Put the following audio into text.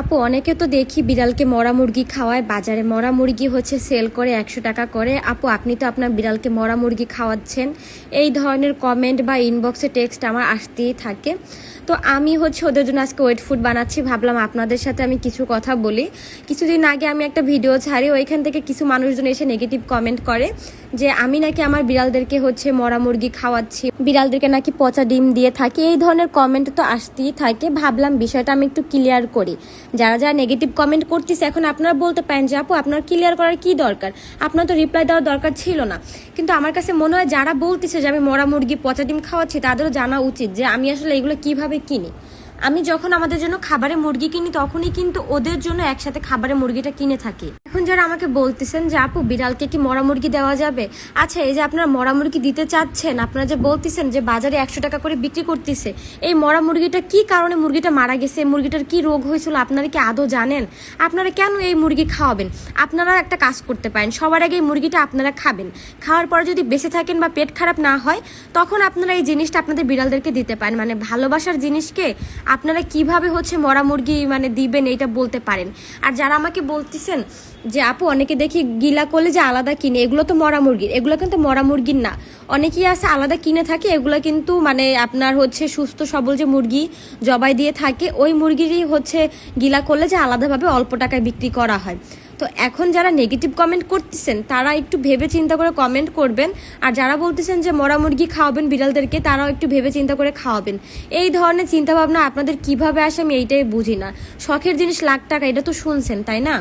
আপু, অনেকে তো দেখি বিড়ালকে মরা মুরগি খাওয়ায়, বাজারে মরা মুরগি হচ্ছে সেল করে একশো টাকা করে। আপু, আপনি তো আপনার বিড়ালকে মরা মুরগি খাওয়াচ্ছেন। এই ধরনের কমেন্ট বা ইনবক্সে টেক্সট আমার আসতেই থাকে। তো আমি হচ্ছে ওদের জন্য আজকে ওয়েট ফুড বানাচ্ছি। ভাবলাম আপনাদের সাথে আমি কিছু কথা বলি। কিছুদিন আগে আমি একটা ভিডিও ছাড়ি, ওইখান থেকে কিছু মানুষজন এসে নেগেটিভ কমেন্ট করে। যে আমি নাকি আমার বিড়ালদেরকে হচ্ছে মরা মুরগি খাওয়াচ্ছি, বিড়ালদেরকে নাকি পচা ডিম দিয়ে থাকি, এই ধরনের কমেন্ট তো আসতেই থাকে। ভাবলাম বিষয়টা আমি একটু ক্লিয়ার করি। যারা যারা নেগেটিভ কমেন্ট করতেছে, এখন আপনারা বলতে পারেন যে, আপু, আপনার ক্লিয়ার করার কি দরকার? আপনার তো রিপ্লাই দেওয়ার দরকার ছিল না। কিন্তু আমার কাছে মনে হয় যারা বলতেছে যে, আমি মরা মুরগি, পচা ডিম খাওয়াচ্ছি, তাদেরও জানা উচিত যে, আমি আসলে এগুলো কীভাবে কিনি? আমি যখন আমাদের জন্য খাবারে মুরগি কিনি, তখনই কিন্তু ওদের জন্য একসাথে খাবারে মুরগিটা কিনে থাকি। এখন যারা আমাকে বলতেছেন যে, আপু, বিড়ালকে কি মরা মুরগি দেওয়া যাবে? আচ্ছা এই যে আপনারা মরা মুরগি দিতে চাচ্ছেন, আপনারা যে বলতেছেন যে বাজারে একশো টাকা করে বিক্রি করতেছে, এই মরা মুরগিটা কি কারণে মুরগিটা মারা গেছে মুরগিটার কি রোগ হয়েছিল, আপনারা কি আদৌ জানেন? আপনারা কেন এই মুরগি খাওয়াবেন? আপনারা একটা কাজ করতে পারেন, সবার আগে এই মুরগিটা আপনারা খাবেন। খাওয়ার পরে যদি বেঁচে থাকেন বা পেট খারাপ না হয়, তখন আপনারা এই জিনিসটা আপনাদের বিড়ালদেরকে দিতে পারেন। মানে ভালোবাসার জিনিসকে আপনারা কীভাবে হচ্ছে মরা মুরগি মানে দিবেন এটা বলতে পারেন। আর যারা আমাকে বলতেছেন যে, আপু, অনেকে দেখি গিলা করলে যে আলাদা কিনে, এগুলো তো মরা মুরগির এগুলো কিন্তু মরা মুরগির না। অনেকেই আছে আলাদা কিনে থাকে, এগুলো কিন্তু মানে আপনার হচ্ছে সুস্থ সবল যে মুরগি জবাই দিয়ে থাকে, ওই মুরগিরই হচ্ছে গিলা করলে যে আলাদাভাবে অল্প টাকায় বিক্রি করা হয়। তো এখন যারা নেগেটিভ কমেন্ট করতেছেন, তারা একটু ভেবে চিন্তা করে কমেন্ট করবেন। আর যারা বলতেছেন যে মরা মুরগি খাওয়াবেন বিড়ালদেরকে, তারাও একটু ভেবে চিন্তা করে খাওয়াবেন। এই ধরনের চিন্তাভাবনা আপনাদের কীভাবে আসে আমি এইটাই বুঝি না। শখের জিনিস লাখ টাকা, এটা তো শুনছেন, তাই না?